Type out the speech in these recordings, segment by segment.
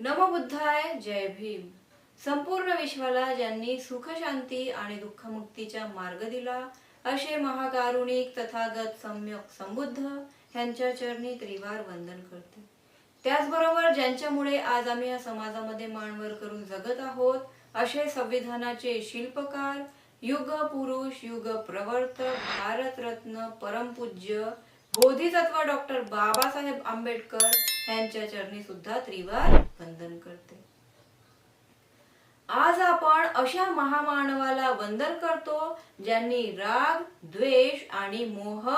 नमबुद्धाय जय भीम. संपूर्ण विश्वाला ज्यांनी सुख शांती आणि दुःखमुक्तीचा मार्ग दिला. असे महाकारुणिक तथागत सम्यक संबुद्ध ह्यांच्या चरणी त्रिवार वंदन करते. त्याचबरोबर ज्यांच्यामुळे आज आम्ही या समाजामध्ये मानवर करून जगत आहोत असे संविधानाचे शिल्पकार युग पुरुष युग प्रवर्तक भारतरत्न परमपूज्य बोधिसत्व डॉक्टर बाबासाहेब आंबेडकर यांच्या चरणी सुद्धा त्रिवार वंदन करते. आज आपण अशा महामानवाला वंदन करतो ज्यांनी राग द्वेष आणि मोह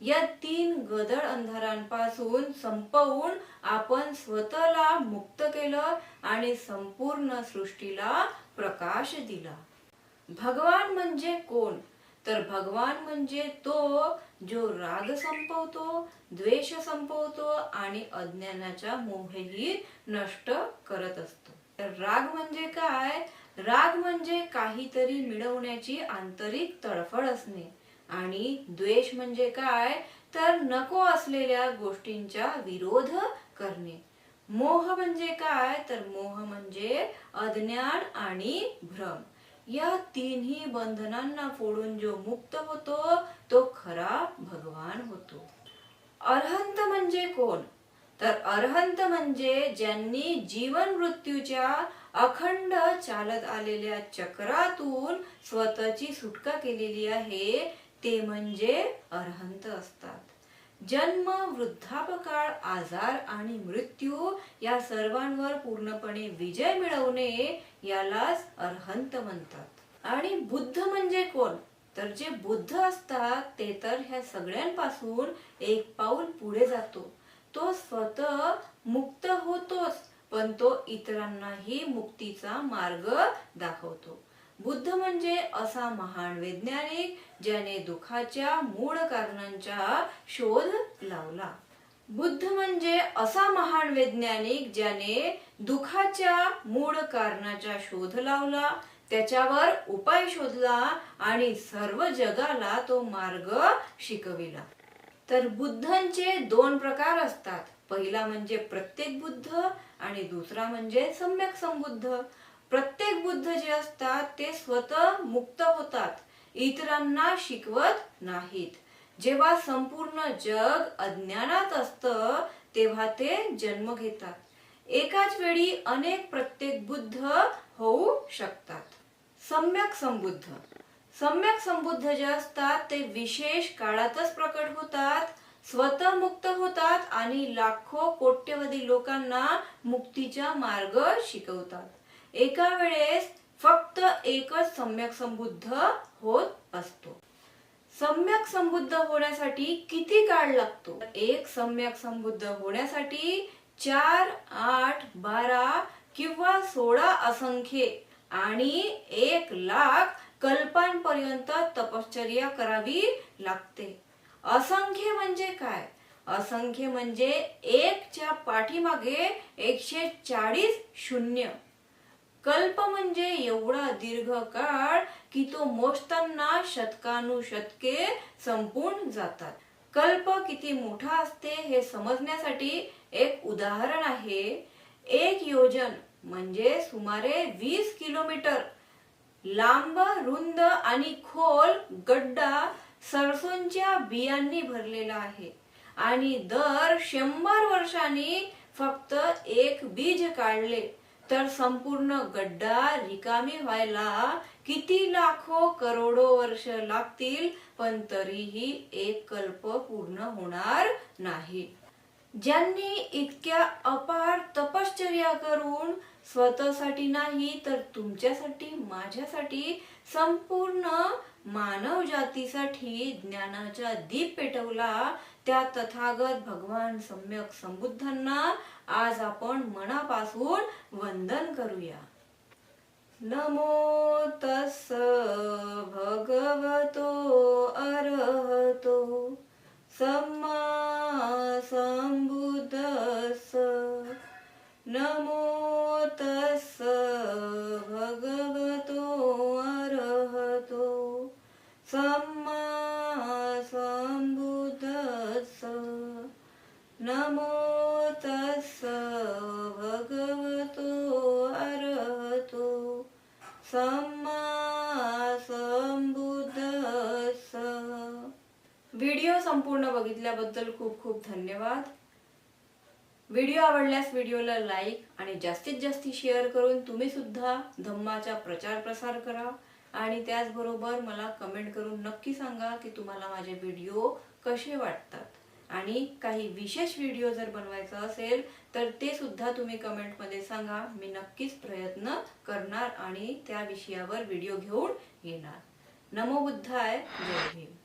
या तीन गदळ अंधारांपासून संपवून आपण स्वतःला मुक्त केलं आणि संपूर्ण सृष्टीला प्रकाश दिला. भगवान म्हणजे कोण? तर भगवान म्हणजे तो जो राग संपवतो द्वेष संपवतो आणि अज्ञानाच्या मोहही नष्ट करत असतो. तर राग म्हणजे काय? राग म्हणजे काहीतरी मिळवण्याची आंतरिक तडफड असणे. आणि द्वेष म्हणजे काय? तर नको असलेल्या गोष्टींचा विरोध करणे. मोह म्हणजे काय? तर मोह म्हणजे अज्ञान आणि भ्रम. या तिन्ही बंधनांना फोडून जो मुक्त होतो तो खरा भगवान होतो. अरहंत म्हणजे कोण? तर अरहंत म्हणजे ज्यांनी जीवन मृत्यूच्या अखंड चालत आलेल्या चक्रातून स्वतःची सुटका केलेली आहे ते म्हणजे अरहंत असतात. जन्म वृद्धापकाळ आजार आणि मृत्यू या सर्वांवर पूर्णपणे विजय मिळवणे यालाच अर्हंत म्हणतात. आणि बुद्ध म्हणजे कोण? तर जे बुद्ध असतात ते तर ह्या सगळ्यांपासून एक पाऊल पुढे जातो. तो स्वतः मुक्त होतोच पण तो इतरांनाही मुक्तीचा मार्ग दाखवतो. बुद्ध म्हणजे असा महान वैज्ञानिक ज्याने दुखाच्या मूळ कारणांचा शोध लावला. बुद्ध म्हणजे असा महान वैज्ञानिक ज्याने दुखाच्या मूळ कारणाचा शोध लावला त्याच्यावर उपाय शोधला आणि सर्व जगाला तो मार्ग शिकविला. तर बुद्धांचे दोन प्रकार असतात. पहिला म्हणजे प्रत्येक बुद्ध आणि दुसरा म्हणजे सम्यक संबुद्ध प्रत्येक बुद्ध जे असतात ते स्वतः मुक्त होतात. इतरांना शिकवत नाहीत. जेव्हा संपूर्ण जग अज्ञानात असतं तेव्हा ते जन्म घेतात. एकाच वेळी अनेक प्रत्येक बुद्ध होऊ शकतात. सम्यक संबुद्ध. सम्यक संबुद्ध जे असतात ते विशेष काळातच प्रकट होतात स्वतः मुक्त होतात आणि लाखो कोट्यवधी लोकांना मुक्तीचा मार्ग शिकवतात. एका वेळेस फक्त एकच सम्यक संबुद्ध होत असतो. सम्यक संबुद्ध होण्यासाठी किती काळ लागतो? एक सम्यक संबुद्ध होण्यासाठी चार आठ बारा किंवा सोळा असंख्ये आणि एक लाख कल्पांपर्यंत तपश्चर्या करावी लागते. असंख्य म्हणजे काय? असंख्य म्हणजे एकच्या पाठीमागे एकशे चाळीस शून्य. कल्प म्हणजे एवढा दीर्घ काळ की तो मोजताना शतकानुशतके संपून जातात. कल्प किती मोठा असते हे समजण्यासाठी एक उदाहरण आहे. एक योजन म्हणजे सुमारे वीस किलोमीटर. लांब रुंद आणि खोल गड्डा सरसोंच्या बियांनी भरलेला आहे आणि दर शंभर वर्षांनी फक्त एक बीज काढले. तर संपूर्ण गड्डा रिकामी व्हायला किती लाखो करोडो वर्ष लागतील पण तरीही एक कल्प पूर्ण होणार नाही. ज्यांनी इतक्या अपार तपश्चर्या करून स्वतःसाठी नाही तर तुमच्यासाठी माझ्यासाठी संपूर्ण मानव जातीसाठी ज्ञानाचा दीप पेटवला त्या तथागत भगवान सम्यक संबुद्धांना आज आपण मनापासून वंदन करूया. नमो तस भगवतो अरहतो. सम्मा संबुद्धस नमो व्हिडिओ संपूर्ण बघितल्याबद्दल खूप खूप धन्यवाद. व्हिडिओ आवडल्यास व्हिडिओला लाईक आणि जास्तीत जास्त शेअर करून तुम्ही सुद्धा धम्माचा प्रचार प्रसार करा आणि त्याचबरोबर मला कमेंट करून नक्की सांगा की तुम्हाला माझे व्हिडिओ कसे वाटतात. आणि काही विशेष व्हिडिओ जर बनवायचा असेल तर ते सुद्धा तुम्ही कमेंटमध्ये सांगा. मी नक्कीच प्रयत्न करणार आणि त्या विषयावर व्हिडिओ घेऊन येणार. नमो बुद्धाय. जय भीम